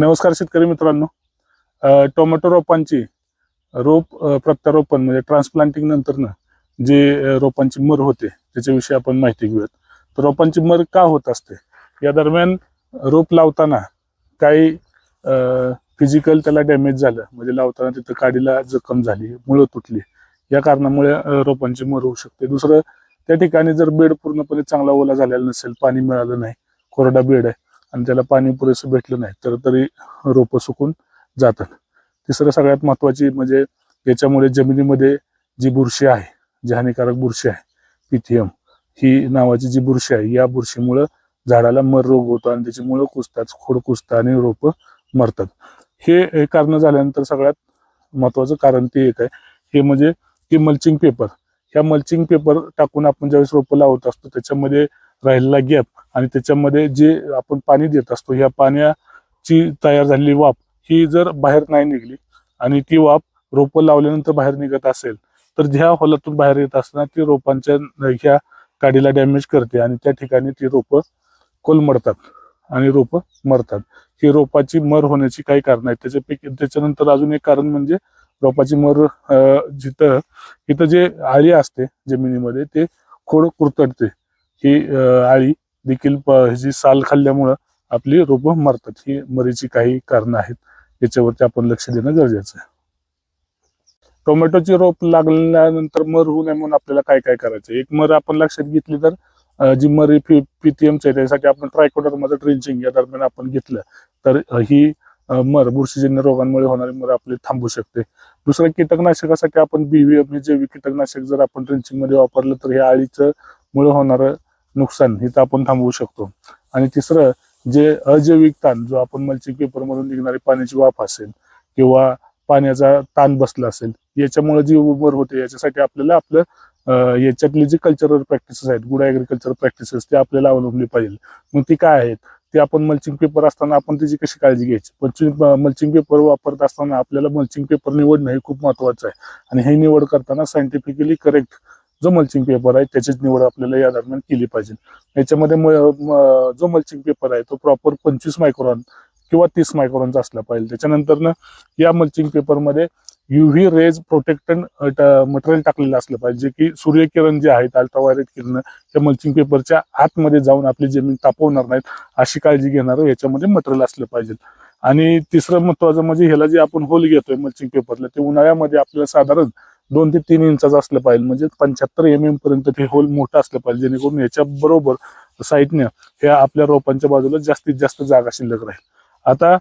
नमस्कार शेतकरी मित्रांनो. टोमॅटो रोपांची रोप प्रत्यारोपण म्हणजे ट्रान्सप्लांटिंग नंतरनं जे रोपांची मर होते त्याच्याविषयी आपण माहिती घेऊयात. तर रोपांची मर का होत असते? या दरम्यान रोप लावताना काही फिजिकल त्याला डॅमेज झालं. म्हणजे लावताना तिथं काडीला जखम झाली मुळं तुटली. या कारणामुळे रोपांची मर होऊ शकते. दुसरं त्या ठिकाणी जर बेड पूर्णपणे चांगला ओला झालेला नसेल पाणी मिळालं नाही कोरडा बेड आहे आणि त्याला पाणी पुरेसं भेटलं नाही तर तरी रोपं सुकून जातात. तिसरं सगळ्यात महत्वाची म्हणजे याच्यामुळे जमिनीमध्ये जी बुरशी आहे जी हानिकारक बुरशी आहे पिथियम ही नावाची जी बुरशी आहे या बुरशीमुळं झाडाला मर रोग होतो आणि त्याची मुळं कुसतात खोड कुसतात आणि रोपं मरतात. हे हे कारण झाल्यानंतर सगळ्यात महत्वाचं कारण ते एक आहे. हे म्हणजे की मल्चिंग पेपर ह्या मल्चिंग पेपर टाकून आपण ज्यावेळेस रोपं लावत असतो त्याच्यामध्ये राहिलेला गॅप आणि त्याच्यामध्ये जे आपण पाणी देत असतो ह्या पाण्याची तयार झालेली वाफ ही जर बाहेर नाही निघली आणि ती वाफ रोपं लावल्यानंतर बाहेर निघत असेल तर ज्या हॉलातून बाहेर येत असताना ती रोपांच्या ह्या काडीला डॅमेज करते आणि त्या ठिकाणी ती रोपं कोलमडतात आणि रोपं मरतात. ही रोपाची मर होण्याची काही कारण आहेत. त्याच्यापैकी त्याच्यानंतर अजून एक कारण म्हणजे रोपाची मर जिथं इथं जे आळी असते जमिनीमध्ये ते खोड कुरतडते ही आळी देखील ह्याची साल खाल्ल्यामुळं आपली रोपं मरतात. ही मरीची काही कारणं आहेत. याच्यावरती आपण लक्ष देणं गरजेचं आहे. टोमॅटोची रोप लागल्यानंतर मर होऊ नये म्हणून आपल्याला काय काय करायचं? एक मर आपण लक्षात घेतली तर जी मरी पी पीटीएमची आहे त्यासाठी आपण ट्रायकोडर्माचं ड्रिंचिंग या दरम्यान आपण घेतलं तर ही मर बुरशीजन्य रोगांमुळे होणारी मर आपली थांबू शकते. दुसरं कीटकनाशकासाठी आपण बीव्हीएम हे जैविक कीटकनाशक जर आपण ड्रिंचिंगमध्ये वापरलं तर हे आळीचं मुळे होणारं नुकसान हे तर आपण थांबवू शकतो. आणि तिसरं जे अजैविक ताण जो आपण मल्चिंग पेपर मधून निघणारी पाण्याची वाफ असेल किंवा पाण्याचा ताण बसला असेल याच्यामुळे जी उबर होते. याच्यासाठी आपल्याला आपलं अं, याच्यातली जी कल्चरल प्रॅक्टिसेस आहेत गुड ऍग्रिकल्चर प्रॅक्टिसेस ते आपल्याला अवलंबली पाहिजे. मग ती काय आहेत? ते आपण मल्चिंग पेपर असताना आपण त्याची कशी काळजी घ्यायची? मल्चिंग मल्चिंग पेपर वापरत असताना आपल्याला मल्चिंग पेपर निवडणं हे खूप महत्वाचं आहे. आणि हे निवड करताना सायंटिफिकली करेक्ट जो मल्चिंग पेपर आहे त्याचीच निवड आपल्याला या दरम्यान केली पाहिजे. याच्यामध्ये म- जो मल्चिंग पेपर आहे तो प्रॉपर पंचवीस मायक्रॉन किंवा तीस मायक्रॉनचा असला पाहिजे. त्याच्यानंतर या मल्चिंग पेपरमध्ये युव्ही रेज प्रोटेक्टन मटेरियल टाकलेलं असलं पाहिजे की सूर्यकिरण जे आहेत अल्ट्राव्हायलेट किरण त्या मल्चिंग पेपरच्या आतमध्ये जाऊन आपली जमीन तापवणार नाहीत अशी काळजी घेणारं याच्यामध्ये मटेरियल असलं पाहिजे. आणि तिसरं महत्वाचं म्हणजे ह्याला जे आपण होल घेतोय मल्चिंग पेपरला ते उन्हाळ्यामध्ये आपल्याला साधारण दोन ते तीन इंचाचं असलं पाहिजे. म्हणजे पंच्याहत्तर एम एम पर्यंत ते होल मोठं असलं पाहिजे. जेणेकरून याच्या बरोबर साईडने ह्या आपल्या रोपांच्या बाजूला जास्तीत जास्त जागा शिल्लक राहील. आता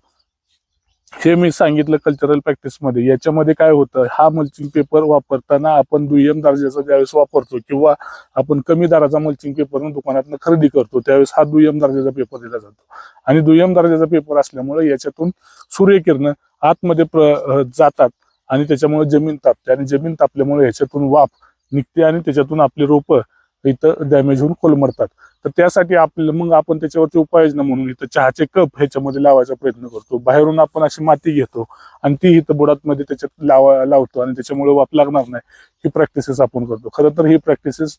हे मी सांगितलं कल्चरल प्रॅक्टिसमध्ये याच्यामध्ये काय होतं? हा मल्चिंग पेपर वापरताना आपण दुय्यम दर्जाचा ज्यावेळेस वापरतो किंवा आपण कमी दराचा मल्चिंग पेपर दुकानातून खरेदी करतो त्यावेळेस हा दुय्यम दर्जाचा पेपर दिला जातो. आणि दुय्यम दर्जाचा पेपर असल्यामुळे याच्यातून सूर्यकिरण आतमध्ये प्र जातात. आणि त्याच्यामुळे जमीन तापते. आणि जमीन तापल्यामुळे ह्याच्यातून वाफ निघते आणि त्याच्यातून आपली रोपं इथं डॅमेज होऊन कोलमरतात तर त्यासाठी आपल्याला मग आपण त्याच्यावरती उपाययोजना म्हणून इथं चहाचे कप ह्याच्यामध्ये लावायचा प्रयत्न करतो. बाहेरून आपण अशी माती घेतो आणि ती इथं बुडातमध्ये त्याच्यात लावा लावतो आणि त्याच्यामुळे वाप लागणार नाही. ही प्रॅक्टिसेस आपण करतो. खरं तर ही प्रॅक्टिसेस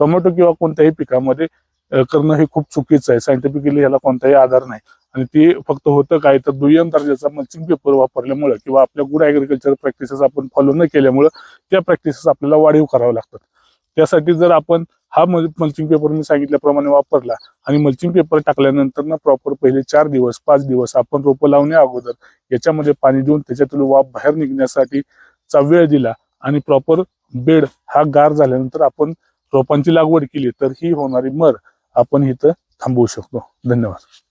टोमॅटो किंवा कोणत्याही पिकामध्ये करणं हे खूप चुकीचं आहे. सायंटिफिकली ह्याला कोणताही आधार नाही. आणि ते फक्त होतं काय तर दुय्यम दर्जाचा मल्चिंग पेपर वापरल्यामुळं किंवा आपल्या गुड ऍग्रिकल्चर प्रॅक्टिसेस आपण फॉलो न केल्यामुळं त्या प्रॅक्टिसेस आपल्याला वाढीव कराव्या लागतात. त्यासाठी जर आपण हा मल्चिंग पेपर मी सांगितल्याप्रमाणे वापरला आणि मल्चिंग पेपर टाकल्यानंतर ना प्रॉपर पहिले चार दिवस पाच दिवस आपण रोपं लावण्या अगोदर याच्यामध्ये पाणी देऊन त्याच्यातून वाफ बाहेर निघण्यासाठी चा वेळ दिला आणि प्रॉपर बेड हा गार झाल्यानंतर आपण रोपांची लागवड केली तर ही होणारी मर आपण इथं थांबवू शकतो. धन्यवाद.